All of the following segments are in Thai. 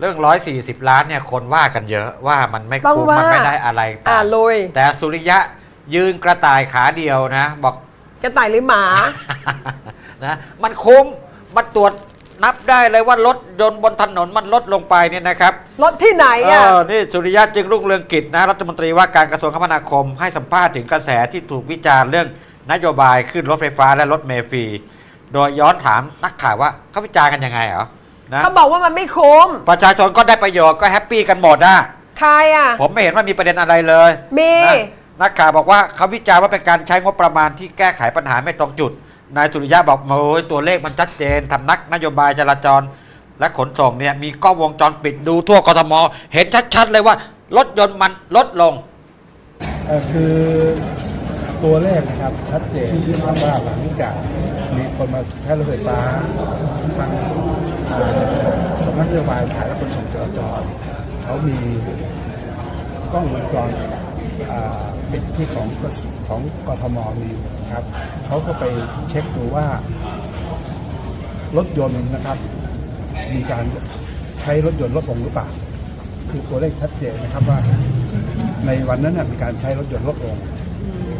เรื่อง 140 ล้านเนี่ยคนว่ากันเยอะว่ามันไม่ต้องคุ้มว่ามั มันไม่ได้อะไรอ่าต่างลุยแต่สุริยะยืนกระต่ายขาเดียวนะ บอก กระต่ายหรือหมา นะมันคุ้มมันตรวจนับได้เลยว่ารถยนต์บนถนนมันลดลงไปเนี่ยนะครับ รถที่ไหนเออะ อนี่สุริยะจึงรุ่งเรืองกิจนะรัฐมนตรีว่าการกระทรวงคมนาคม ให้สัมภาษณ์ถึงกระแสที่ถูกวิจารณ์เรื่องนโยบายขึ้นรถไฟฟ้าและรถเมล์ฟรี โดยย้อนถามนักข่าวว่าเขาวิจารณ์กันยังไงเหรอ นะเขาบอกว่ามันไม่คุ้มประชาชนก็ได้ประโยชน์ก็แฮปปี้กันหมดนะใครอะ ผมไม่เห็นว่ามีประเด็นอะไรเลยมีนะนักข่าวบอกว่าเขาวิจารณ์ว่าเป็นการใช้งบประมาณที่แก้ไขปัญหาไม่ตรงจุด นายสุริยะบอกโอ้ยตัวเลขมันชัดเจนทำนักนโยบายจราจร และขนส่งเนี่ยมีกล้องวงจรปิดดูทั่วกทม เห็นชัดๆเลยว่ารถยนต์มันลดลง เอ่อคือตัวเลขนะครับชัดเจนที่ว่าหลังจากมีคนมาใช้รถไฟฟ้าทางอ่าสำ นักนโยบายขายและขนส่งจราจรเขามีกล้องวงจรปิดที่ของของกทมมีนะครับเขาก็ไปเช็คดูว่ารถยนต์นะครับ มีการใช้รถยนต์ลดลงหรือเปล่า คือตัวเลขชัดเจนนะครับว่า ในวันนั้นนะมีการใช้รถยนต์ลดลง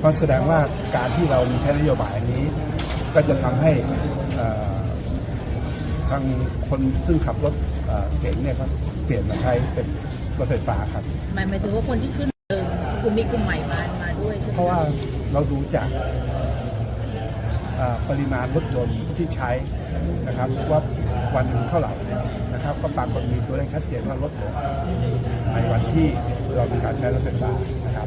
ก็แสดงว่าการที่เรามีใช้นโยบายนี้ ก็จะทำให้ทางคนซึ่งขับรถ เอ่อเก๋งเนี่ยก็เปลี่ยนมาใช้เป็นรถไฟฟ้าครับหมายหมายถึงว่าคนที่ขึ้นเดิมกลุ่มมีกลุ่มใหม่มามาด้วยใช่ไหมเพราะว่าเราดูจากเอ่อปริมาณรถยนต์ที่ใช้นะครับว่าวันหนึ่งเท่าไหร่นะครับ ก็ปรากฏมีตัวเลขชัดเจนว่าลดลงในวันที่เรามีการใช้รถไฟฟ้านะครับ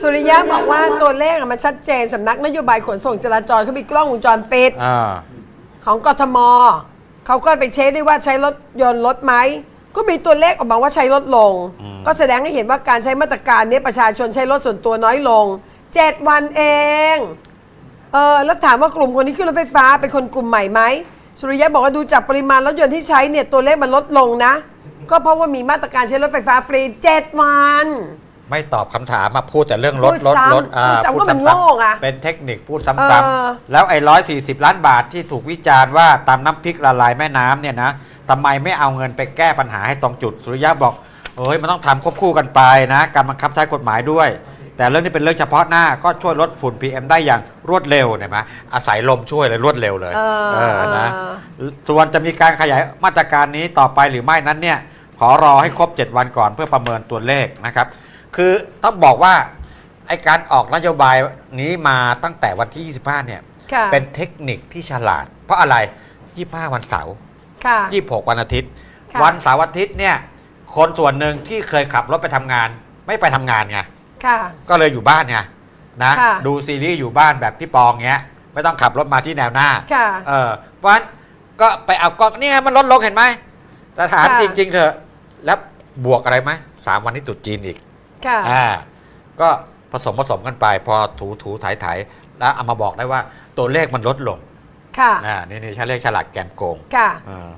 สุริยะบอกว่าตัวเลขอะมันชัดเจนสำนักนโยบายขนส่งจราจรเขามีกล้องวงจรปิดอ่า ของกทม เขาก็ไปเช็คได้ว่าใช้รถยนต์ลดไหม ก็มีตัวเลขออกมาว่าใช้ลดลง อืม ก็แสดงให้เห็นว่าการใช้มาตรการนี้ประชาชนใช้รถส่วนตัวน้อยลง 7 วันเอง เออแล้วถามว่ากลุ่มคนที่ขึ้นรถไฟฟ้าเป็นคนกลุ่มใหม่ไหมสุริยะบอกว่าดูจากปริมาณรถยนต์ที่ใช้เนี่ยตัวเลขมันลดลงนะ ก็เพราะว่ามีมาตรการใช้รถไฟฟ้าฟรี 7 วัน ไม่ตอบคำถามมาพูดแต่เรื่องรถพูดรถซ้ำรถอ่าพูดซ้ำก็มันซ้ำๆโง่อะเป็นเทคนิคพูดเอซ้ำอ ๆแล้วไอ้ร้อยสี่สิบล้านบาทที่ถูกวิจารณ์ว่าตามน้ำพริกละลายแม่น้ำเนี่ยนะทำไมไม่เอาเงินไปแก้ปัญหาให้ตรงจุดสุริยะบอกเอ้ยมันต้องทำควบคู่กันไปนะการบังคับใช้กฎหมายด้วย แต่เรื่องนี้เป็นเรื่องเฉพาะหน้าก็ช่วยลดฝุ่น PM ได้อย่างรวดเร็วเห็นไหมอาศัยลมช่วยเลยรวดเร็วเลยเออเออนะ เออ ส่วนจะมีการขยายมาตรการนี้ต่อไปหรือไม่นั้นเนี่ยขอรอให้ครบ 7 วันก่อนเพื่อประเมินตัวเลขนะครับ คือต้องบอกว่าไอการออกนโยบายนี้มาตั้งแต่วันที่ 25 เนี่ย ค่ะเป็นเทคนิคที่ฉลาด เพราะอะไร 25 วันเสาร์ค่ะ 26 วันอาทิตย์ ค่ะ วันเสาร์อาทิตย์เนี่ย คนส่วนหนึ่งที่เคยขับรถไปทำงาน ไม่ไปทำงานไง ค่ะ ก็เลยอยู่บ้านไงนะ ค่ะ ดูซีรีส์อยู่บ้านแบบพี่ปองเงี้ย ไม่ต้องขับรถมาที่แนวหน้า ค่ะ เออเพราะฉะนั้นก็ไปเอากล้องเนี่ยมันลดลงเห็นไหมแต่ถามค่ะ จริง ๆเถอะ แล้วบวกอะไรไหมสามวันนี้ตรุดจีนอีก ค่ะ อ่าก็ผสมผสมกันไป พอถูถูถ่ายถ่ายแล้วเอามาบอกได้ว่าตัวเลขมันลดลงค่ะ อ่านี่นี่ใช้เลขฉลาดแกมโกงค่ะ อ่า